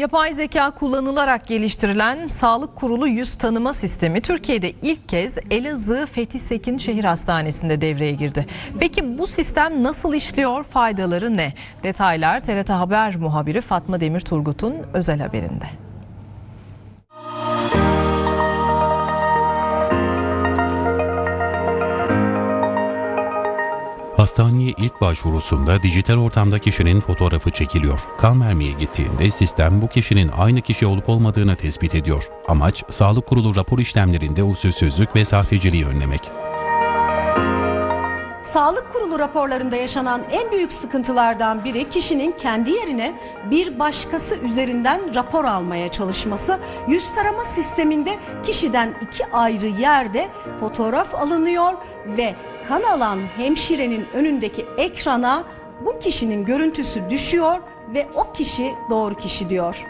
Yapay zeka kullanılarak geliştirilen Sağlık Kurulu yüz tanıma sistemi Türkiye'de ilk kez Elazığ Fethi Sekin Şehir Hastanesi'nde devreye girdi. Peki bu sistem nasıl işliyor, faydaları ne? Detaylar TRT Haber muhabiri Fatma Demir Turgut'un özel haberinde. Hastaneye ilk başvurusunda dijital ortamda kişinin fotoğrafı çekiliyor. Kan vermeye gittiğinde sistem bu kişinin aynı kişi olup olmadığını tespit ediyor. Amaç sağlık kurulu rapor işlemlerinde usulsüzlük ve sahteciliği önlemek. Sağlık Kurulu raporlarında yaşanan en büyük sıkıntılardan biri kişinin kendi yerine bir başkası üzerinden rapor almaya çalışması. Yüz tarama sisteminde kişiden iki ayrı yerde fotoğraf alınıyor ve kan alan hemşirenin önündeki ekrana bu kişinin görüntüsü düşüyor ve o kişi doğru kişi diyor.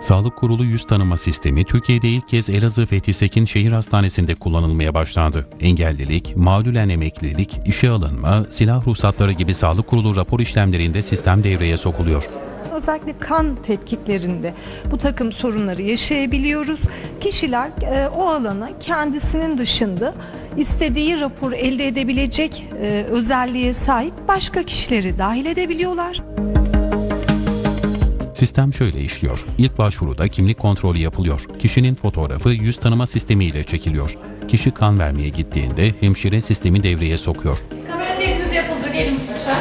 Sağlık Kurulu yüz tanıma sistemi Türkiye'de ilk kez Elazığ Fethi Şehir Hastanesi'nde kullanılmaya başlandı. Engellilik, mağdulen emeklilik, işe alınma, silah ruhsatları gibi Sağlık Kurulu rapor işlemlerinde sistem devreye sokuluyor. Özellikle kan tetkiklerinde bu takım sorunları yaşayabiliyoruz. Kişiler e, o alana kendisinin dışında istediği rapor elde edebilecek e, özelliğe sahip başka kişileri dahil edebiliyorlar. Sistem şöyle işliyor. İlk başvuruda kimlik kontrolü yapılıyor. Kişinin fotoğrafı yüz tanıma sistemiyle çekiliyor. Kişi kan vermeye gittiğinde hemşire sistemi devreye sokuyor. Kamera teyitiniz yapıldı. Gelin lütfen.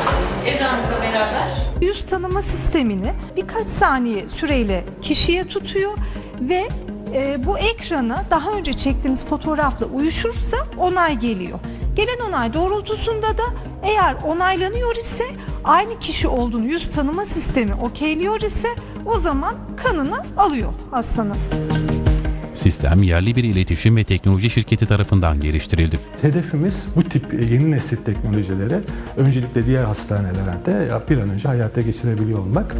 Evranızla beraber. Yüz tanıma sistemini birkaç saniye süreyle kişiye tutuyor ve e, bu ekrana daha önce çektiğimiz fotoğrafla uyuşursa onay geliyor. Gelen onay doğrultusunda da eğer onaylanıyor ise aynı kişi olduğunu yüz tanıma sistemi okeyliyor ise o zaman kanını alıyor hastanın. Sistem yerli bir iletişim ve teknoloji şirketi tarafından geliştirildi. Hedefimiz bu tip yeni nesil teknolojileri öncelikle diğer hastanelerde bir an önce hayata geçirebiliyor olmak.